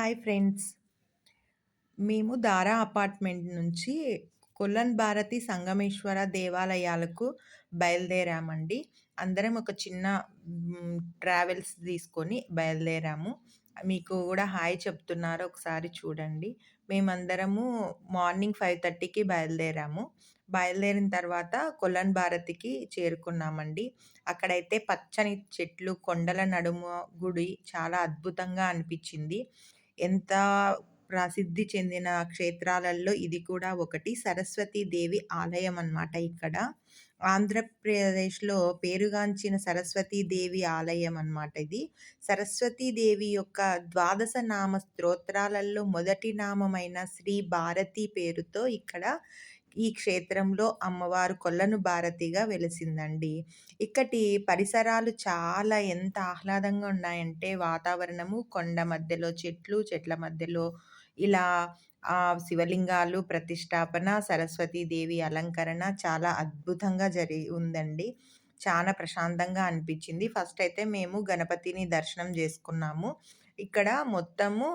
Hi friends. మేము దారా apartment నుంచి కొల్లన్ భారతి సంగమేశ్వర దేవాలయాలకు బయలుదేరామండి. అందరం ఒక చిన్న ట్రావెల్స్ తీసుకొని బయలుదేరాము. మీకు కూడా హాయ్ చెప్తున్నారు ఒకసారి చూడండి. మేమందరము మార్నింగ్ 5:30కి బయలుదేరాము. బయలుదేరిన తర్వాత కొల్లన్ భారతికి చేరుకున్నామండి. అక్కడైతే పచ్చని చెట్లు, కొండల నడుమ గుడి చాలా అద్భుతంగా అనిపించింది ఎంత ప్రసిద్ధి చెందిన క్షేత్రాలలో ఇది కూడా ఒకటి. సరస్వతీదేవి ఆలయం అన్నమాట ఇక్కడ. ఆంధ్రప్రదేశ్‌లో పేరుగాంచిన సరస్వతీదేవి ఆలయం అన్నమాట ఇది. సరస్వతీదేవి యొక్క ద్వాదశ నామ స్తోత్రాలలో మొదటి నామమైన శ్రీ భారతి పేరుతో ఇక్కడ ఈ క్షేత్రంలో అమ్మవారు కొల్లను భారతిగా వెలిసిందండి. ఇక్కటి పరిసరాలు చాలా ఎంత ఆహ్లాదంగా ఉన్నాయంటే వాతావరణము కొండ మధ్యలో చెట్లు, చెట్ల మధ్యలో ఇలా ఆ శివలింగాలు ప్రతిష్టాపన, సరస్వతీదేవి అలంకరణ చాలా అద్భుతంగా జరిగి ఉందండి. చాలా ప్రశాంతంగా అనిపించింది ఫస్ట్ అయితే మేము గణపతిని దర్శనం చేసుకున్నాము ఇక్కడ మొత్తము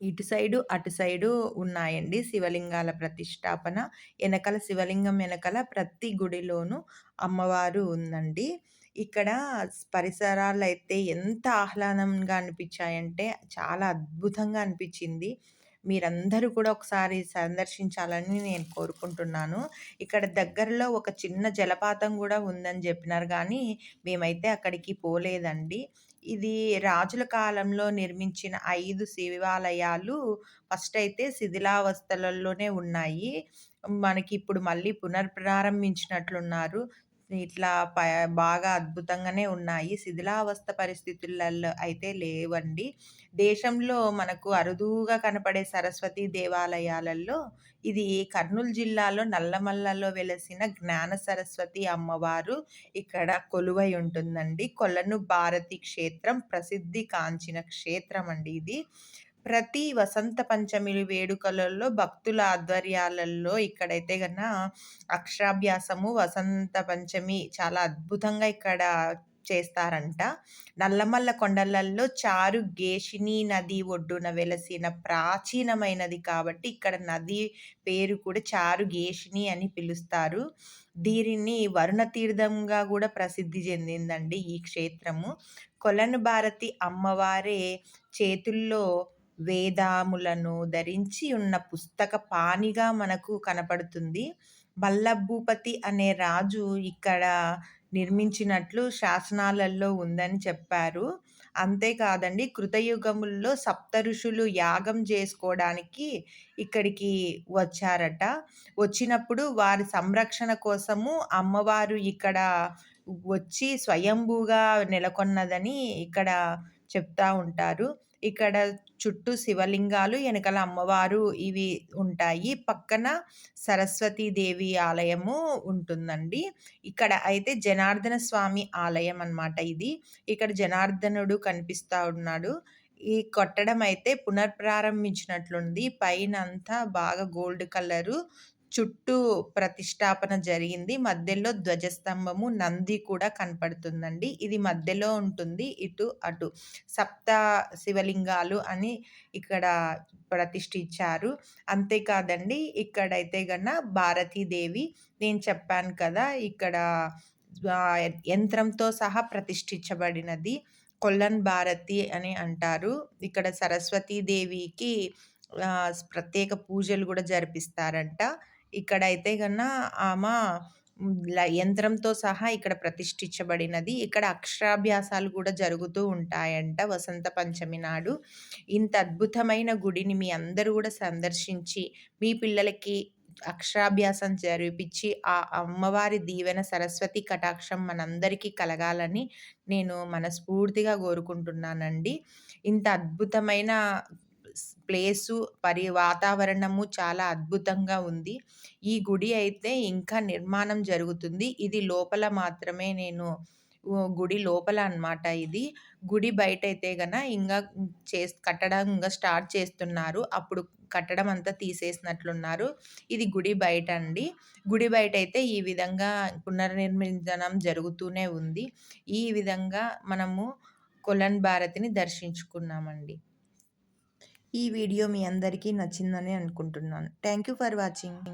ఇటు సైడు, అటు సైడు ఉన్నాయండి శివలింగాల ప్రతిష్టాపన. వెనకల శివలింగం వెనకల ప్రతి గుడిలోనూ అమ్మవారు ఉందండి. ఇక్కడ పరిసరాలు అయితే ఎంత ఆహ్లాదంగా అనిపించాయంటే చాలా అద్భుతంగా అనిపించింది మీరందరూ కూడా ఒకసారి సందర్శించాలని నేను కోరుకుంటున్నాను. ఇక్కడ దగ్గరలో ఒక చిన్న జలపాతం కూడా ఉందని చెప్పినారు కానీ మేమైతే అక్కడికి పోలేదండి. ఇది రాజుల కాలంలో నిర్మించిన ఐదు శివాలయాలు ఫస్ట్ అయితే శిథిలావస్థలలోనే ఉన్నాయి. మనకి ఇప్పుడు మళ్ళీ పునర్ప్రారంభించినట్లున్నారు. ఇట్లా ప బాగా అద్భుతంగానే ఉన్నాయి. శిథిలావస్థ పరిస్థితులలో అయితే లేవండి. దేశంలో మనకు అరుదుగా కనపడే సరస్వతి దేవాలయాలలో ఇది కర్నూలు జిల్లాలో నల్లమల్లలో వెలసిన జ్ఞాన సరస్వతి అమ్మవారు ఇక్కడ కొలువై ఉంటుందండి. కొలను భారతి క్షేత్రం ప్రసిద్ధి కాంచిన క్షేత్రం అండి ఇది. ప్రతి వసంత పంచమి వేడుకలలో భక్తుల ఆధ్వర్యాలలో ఇక్కడైతే గన అక్షరాభ్యాసము, వసంత పంచమి చాలా అద్భుతంగా ఇక్కడ చేస్తారంట. నల్లమల్ల కొండలలో చారు గేషిని నది ఒడ్డున వెలసిన ప్రాచీనమైనది కాబట్టి ఇక్కడ నది పేరు కూడా చారు గేషిని అని పిలుస్తారు. దీనిని వరుణ తీర్థంగా కూడా ప్రసిద్ధి చెందిందండి ఈ క్షేత్రము. కొలను భారతి అమ్మవారే చేతుల్లో వేదాములను ధరించి ఉన్న పుస్తక పాణిగా మనకు కనపడుతుంది. బల్లభూపతి అనే రాజు ఇక్కడ నిర్మించినట్లు శాసనాలలో ఉందని చెప్పారు. అంతేకాదండి కృతయుగముల్లో కృతయుగముల్లో సప్తఋషులు యాగం చేసుకోవడానికి ఇక్కడికి వచ్చారట. వచ్చినప్పుడు వారి సంరక్షణ కోసము అమ్మవారు ఇక్కడ వచ్చి స్వయంభూగా నెలకొన్నదని ఇక్కడ చెప్తా ఉంటారు. ఇక్కడ చుట్టూ శివలింగాలు, వెనకాల అమ్మవారు ఇవి ఉంటాయి. పక్కన సరస్వతీదేవి ఆలయము ఉంటుందండి. ఇక్కడ అయితే జనార్దన స్వామి ఆలయం అన్నమాట ఇది. ఇక్కడ జనార్దనుడు కనిపిస్తా ఉన్నాడు. ఈ కొట్టడం అయితే పునర్ప్రారంభించినట్లుంది. పైనంతా బాగా గోల్డ్ కలరు. చుట్టూ ప్రతిష్టాపన జరిగింది. మధ్యలో ధ్వజస్తంభము, నంది కూడా కనపడుతుందండి. ఇది మధ్యలో ఉంటుంది. ఇటు, అటు సప్త శివలింగాలు అని ఇక్కడ ప్రతిష్ఠించారు. అంతేకాదండి ఇక్కడైతే గన భారతీదేవి నేను చెప్పాను కదా! ఇక్కడ యంత్రంతో సహా ప్రతిష్ఠించబడినది. కొల్లన్ భారతి అని అంటారు. ఇక్కడ సరస్వతీ దేవికి ప్రత్యేక పూజలు కూడా జరిపిస్తారంట. ఇక్కడైతే గన ఆమె ల యంత్రంతో సహా ఇక్కడ ప్రతిష్ఠించబడినది. ఇక్కడ అక్షరాభ్యాసాలు కూడా జరుగుతూ ఉంటాయంట వసంత పంచమి నాడు. ఇంత అద్భుతమైన గుడిని మీ అందరూ కూడా సందర్శించి, మీ పిల్లలకి అక్షరాభ్యాసం జరిపిచ్చి, ఆ అమ్మవారి దీవెన సరస్వతి కటాక్షం మనందరికీ కలగాలని నేను మనస్ఫూర్తిగా కోరుకుంటున్నానండి. ఇంత అద్భుతమైన ప్లేసు, పరి వాతావరణము చాలా అద్భుతంగా ఉంది. ఈ గుడి అయితే ఇంకా నిర్మాణం జరుగుతుంది. ఇది లోపల మాత్రమే నేను గుడి లోపల అన్నమాట ఇది. గుడి బయట అయితే గన ఇంకా చేస్ కట్టడం ఇంకా స్టార్ట్ చేస్తున్నారు. అప్పుడు కట్టడం అంతా తీసేసినట్లున్నారు. ఇది గుడి బయట అండి గుడి బయట అయితే ఈ విధంగా పునర్నిర్మించడం జరుగుతూనే ఉంది. ఈ విధంగా మనము కొలన్ భారతిని దర్శించుకున్నామండి. ఈ వీడియో మీ అందరికీ నచ్చిందని అనుకుంటున్నాను. Thank you for watching.